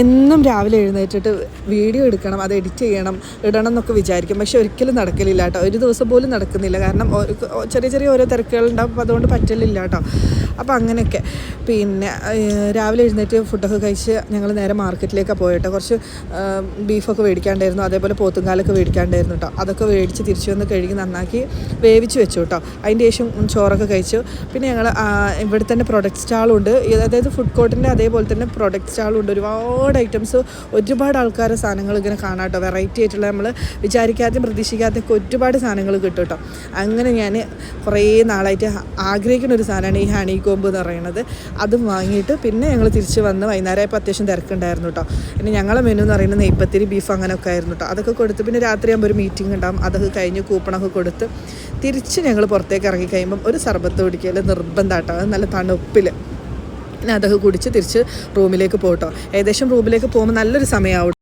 എന്നും രാവിലെ എഴുന്നേറ്റിട്ട് വീഡിയോ എടുക്കണം അത് എഡിറ്റ് ചെയ്യണം ഇടണം എന്നൊക്കെ വിചാരിക്കും. പക്ഷെ ഒരിക്കലും നടക്കലില്ല കേട്ടോ. ഒരു ദിവസം പോലും നടക്കുന്നില്ല. കാരണം ചെറിയ ചെറിയ ഓരോ തിരക്കുകളുണ്ടാവും അപ്പോൾ അതുകൊണ്ട് പറ്റലില്ല കേട്ടോ. അപ്പോൾ അങ്ങനെയൊക്കെ. പിന്നെ രാവിലെ എഴുന്നേറ്റ് ഫുഡൊക്കെ കഴിച്ച് ഞങ്ങൾ നേരെ മാർക്കറ്റിലേക്കാണ് പോയിട്ടോ കുറച്ച് ബീഫൊക്കെ മേടിക്കാണ്ടായിരുന്നു. അതേപോലെ പോത്തുങ്കാലൊക്കെ മേടിക്കാണ്ടായിരുന്നു കേട്ടോ. അതൊക്കെ മേടിച്ച് തിരിച്ചു വന്ന് കഴുകി നന്നാക്കി വേവിച്ച് വെച്ചു കേട്ടോ. അതിന്റെ ശേഷം ചോറൊക്കെ കഴിച്ചു. പിന്നെ ഞങ്ങൾ ഇവിടെ തന്നെ പ്രൊഡക്റ്റ് സ്റ്റാളുണ്ട് അതായത് ഫുഡ് കോർട്ടിന്റെ അതേപോലെ തന്നെ പ്രൊഡക്റ്റ് സ്റ്റാളുണ്ട് ഒരുപാട് ഐറ്റംസ് ഒരുപാട് ആൾക്കാരുടെ സാധനങ്ങൾ ഇങ്ങനെ കാണാം കേട്ടോ. വെറൈറ്റി ആയിട്ടുള്ള നമ്മൾ വിചാരിക്കാതെയും പ്രതീക്ഷിക്കാതെയൊക്കെ ഒരുപാട് സാധനങ്ങൾ കിട്ടും കേട്ടോ. അങ്ങനെ ഞാൻ കുറേ നാളായിട്ട് ആഗ്രഹിക്കുന്ന ഒരു സാധനമാണ് ഈ ഹണി കോമ്പ് എന്ന് പറയുന്നത്. അതും വാങ്ങിയിട്ട് പിന്നെ ഞങ്ങൾ തിരിച്ച് വന്ന് വൈകുന്നേരമായപ്പോൾ അത്യാവശ്യം തിരക്കുണ്ടായിരുന്നു കേട്ടോ. പിന്നെ ഞങ്ങളുടെ മെനു എന്ന് പറയുന്നത് നെയ്പ്പത്തിരി ബീഫ് അങ്ങനെയൊക്കെ ആയിരുന്നു കേട്ടോ. അതൊക്കെ കൊടുത്ത് പിന്നെ രാത്രിയാകുമ്പോൾ ഒരു മീറ്റിംഗ് ഉണ്ടാകും അതൊക്കെ കഴിഞ്ഞ് കൂപ്പണൊക്കെ കൊടുത്ത് തിരിച്ച് ഞങ്ങൾ പുറത്തേക്ക് ഇറങ്ങി കഴിയുമ്പം ഒരു സർബത്ത് കുടിക്കൽ നിർബന്ധമായിട്ടാണ് നല്ല തണുപ്പിൽ പിന്നെ അതൊക്കെ കുടിച്ച് തിരിച്ച് റൂമിലേക്ക് പോകട്ടോ. ഏകദേശം റൂമിലേക്ക് പോകുമ്പോൾ നല്ലൊരു സമയമാവും.